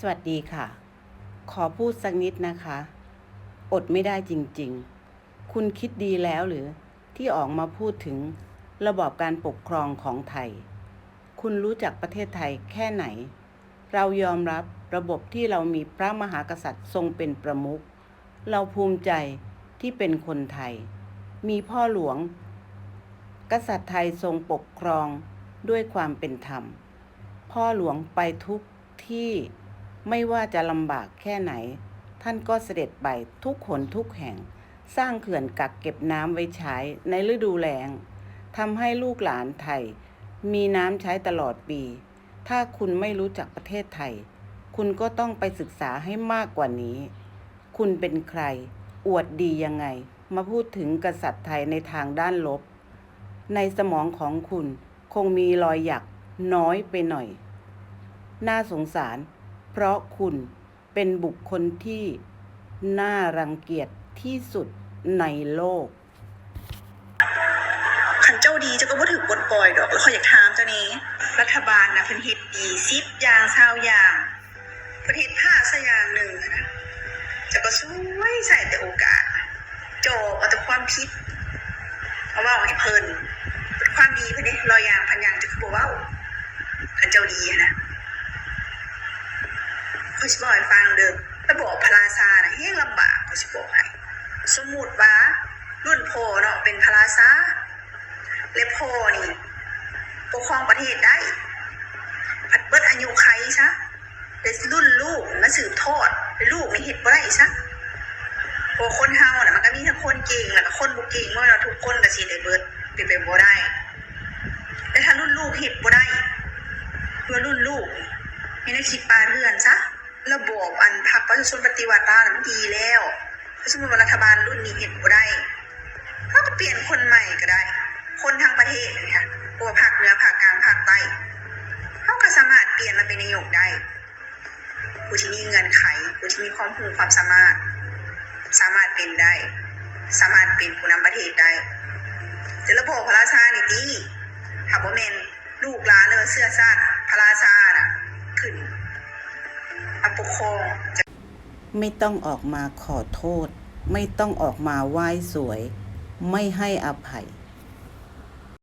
สวัสดีค่ะ ขอพูดสักนิดนะคะ อดไม่ได้จริงๆ คุณคิดดีแล้วหรือที่ออกมาพูดถึงระบอบการปกครองของไทย คุณรู้จักประเทศไทยแค่ไหน เรายอมรับระบบที่เรามีพระมหากษัตริย์ทรงเป็นประมุข เราภูมิใจที่เป็นคนไทย มีพ่อหลวง กษัตริย์ไทยทรงปกครองด้วยความเป็นธรรม พ่อหลวงไปทุกที่ ไม่ว่าจะลำบากแค่ไหน ท่านก็เสด็จไปทุกหนทุกแห่ง สร้างเขื่อนกักเก็บน้ำไว้ใช้ในฤดูแล้งทำให้ลูกหลานไทย มีน้ำใช้ตลอดปี ถ้าคุณไม่รู้จักประเทศไทย คุณก็ต้องไปศึกษาให้มากกว่านี้ คุณเป็นใคร อวดดียังไง มาพูดถึงกษัตริย์ไทยในทางด้านลบ ในสมองของคุณคงมีรอยหยักน้อยไปหน่อย น่าสงสาร เพราะคุณเป็นบุคคลที่น่ารังเกียจที่สุดในโลก ขันเจ้าดีเจ้าก็บ่ถือบทปล่อยดอก แล้วเขาอยากถามเจ้านี้ รัฐบาลนะเพิ่นเฮ็ดดีซิบอย่างชาวอย่างเพิ่นเฮ็ดผ้าสยางหนึ่งอะนะเจ้าก็ช่วยใส่แต่โอกาส โจเอาแต่ความผิดเอาเว่าให้เพิ่นเป็นความดีเพิ่นเด้รอยอย่างพันอย่างจะคือบ่เว้าขันเจ้าดีอะ นะข้อยสิบอกให้ฟังเด้อระบบพลาซาน่ะแฮงลำบากข้อยสิบอกให้สมมุติว่ารุ่นพ่อเนาะเป็นพลาซาและพ่อนี่ปกครองประเทศได้ผัดเบิดอายุใครซะเดี๋ยวรุ่นลูกมาสืบทอดลูกนี่เฮ็ดบ่ได้ซะพวกคนเฮาน่ะมันก็มีทั้งคนเก่งแล้วก็คนบ่เก่งเมื่อเราทุกคนก็สิได้เบิดเป็นไปบ่ได้แต่ถ้ารุ่นลูกเฮ็ดบ่ได้เพื่อรุ่นลูกนี่ในคิดปลาเรือนซะ ระบบอันพรรคประชาชนปฏิวัติตามันดีแล้วถ้าสมมติว่ารัฐบาลรุ่นนี้เฮ็ดบ่ได้เขาก็เปลี่ยนคนใหม่ก็ได้ คนทั้งประเทศเลยค่ะตัวภาคเหนือภาคกลางภาคใต้เขาก็สามารถเปลี่ยนมาเป็นนายกได้ผู้ที่มีเงินไขผู้ที่มีความรู้ความสามารถ สามารถเป็นได้ สามารถเป็นผู้นำประเทศได้แต่ระบบพระราชานี่ดีถ้าบ่แม่นลูกหลานเลยเสื้อชาติพระราชาน่ะขึ้น มาปกครองไม่ต้องออกมาขอโทษ ไม่ต้องออกมาไหว้สวย ไม่ให้อภัย